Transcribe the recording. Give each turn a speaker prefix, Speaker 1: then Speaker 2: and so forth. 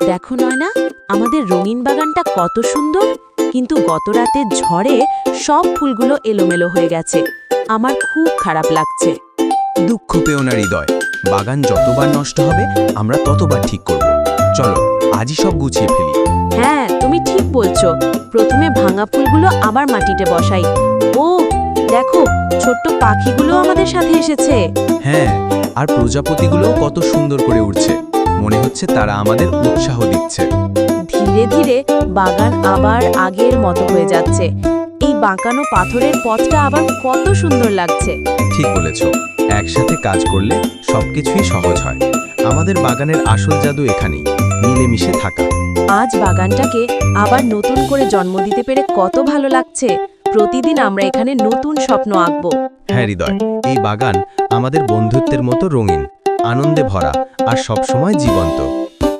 Speaker 1: দেখো নয়না আমাদের রঙিন বাগানটা কত সুন্দর কিন্তু গত রাতের ঝড়ে সব ফুলগুলো এলোমেলো হয়ে গেছে। আমার খুব খারাপ লাগছে।
Speaker 2: দুঃখ পেও না হৃদয় বাগান যতবার নষ্ট হবে আমরা ততবার ঠিক করব। চলো আজই সব গুছিয়ে ফেলি।
Speaker 1: হ্যাঁ তুমি ঠিক বলছো। প্রথমে ভাঙা ফুলগুলো আবার মাটিতে বসাই। ও দেখো ছোট্ট পাখিগুলো আমাদের সাথে এসেছে।
Speaker 2: হ্যাঁ আর প্রজাপতিগুলোও কত সুন্দর করে উঠছে হচ্ছে তারা আমাদের উৎসাহ দিচ্ছে।
Speaker 1: ধীরে ধীরে বাগান আবার আগের মতো হয়ে যাচ্ছে। এই বাঁকানো পাথরের পথটা আবার কত সুন্দর লাগছে।
Speaker 2: ঠিক বলেছ। একসাথে কাজ করলে সবকিছুই সহজ হয়। আমাদের বাগানের আসল জাদু এখানেই মিলেমিশে থাকা।
Speaker 1: আজ বাগানটাকে আবার নতুন করে জন্ম দিতে পেরে কত ভালো লাগছে। প্রতিদিন আমরা এখানে নতুন স্বপ্ন আঁকবো।
Speaker 2: হ্যাঁ হৃদয় এই বাগান আমাদের বন্ধুত্বের মতো রঙিন। আনন্দে ভরা আর সবসময় জীবন্ত।